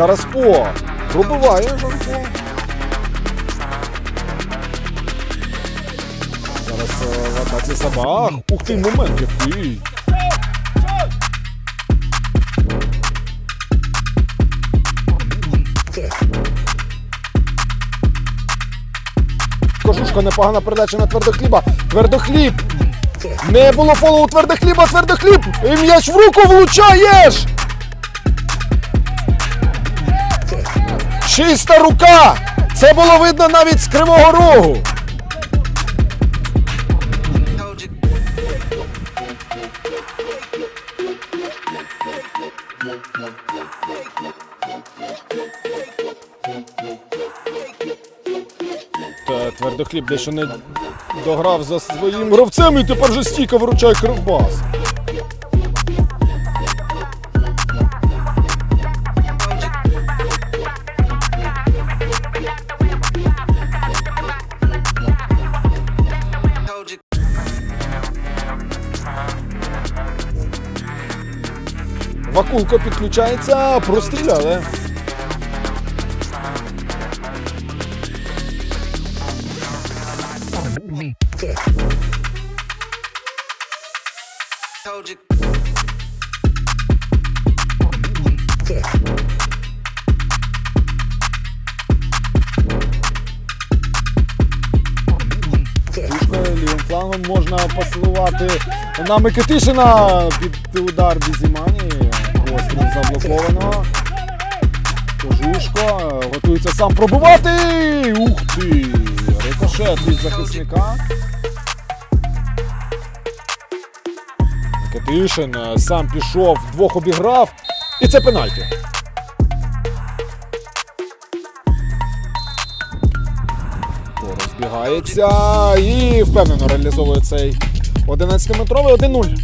Зараз по. Пробиває Жанко. Зараз е, в атаці Сабах. Ух ти, момент який. Кожушка непогана передача на твердохліба. Твердохліб. Не було фолу у твердохліба, твердохліб. І м'яч в руку влучаєш. Чиста рука! Це було видно навіть з кривого рогу. Та твердохліб дещо не дограв за своїм гравцем і тепер же стійка виручає кривбас. Вакулко підключається, простріляли. Told you. Лівим можна посилувати на Микитишина під удар Бізімані. Постріл заблоковано. Кожушко готується сам пробувати. Ух ти! Рикошет від захисника. Микитишин е, сам пішов, двох обіграв. І це пенальті. Розбігається і впевнено реалізовує цей 11-метровий 1-0.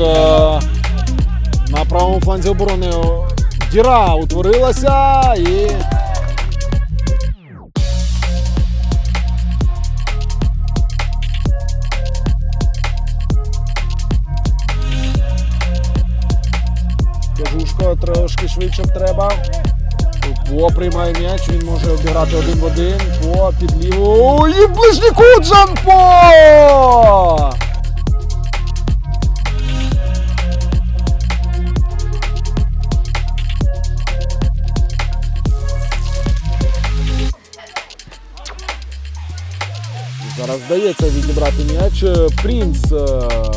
Е, на правому фланзі оборони діра утворилася і. Кожушко трошки швидше треба. По приймає м'яч, він може обіграти один в один. По під ліву. І в ближній кут Жанпо! Зараз вдається відібрати м'яч. Принц е,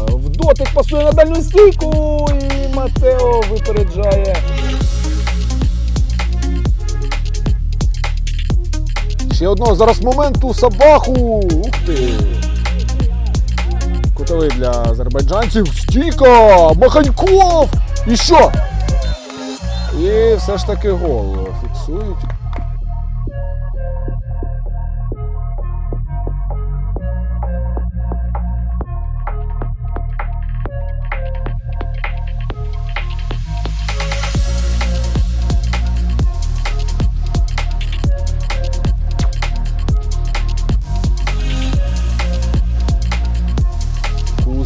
в дотик пасує на дальню стійку. І Матео випереджає. Ще одного зараз моменту Сабаху. Ух ти. Кутовий для азербайджанців. Стійка! Маханьков! І що? І все ж таки гол фіксують.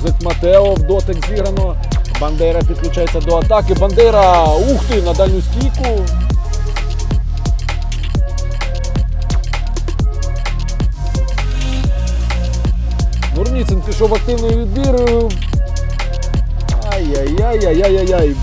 Кузик Матео в дотик зіграно. Бандера підключається до атаки. Бандера. Ух ти! На дальню стійку. Нурніцин пішов активний відбір. Ай-яй-яй-яй-яй-яй.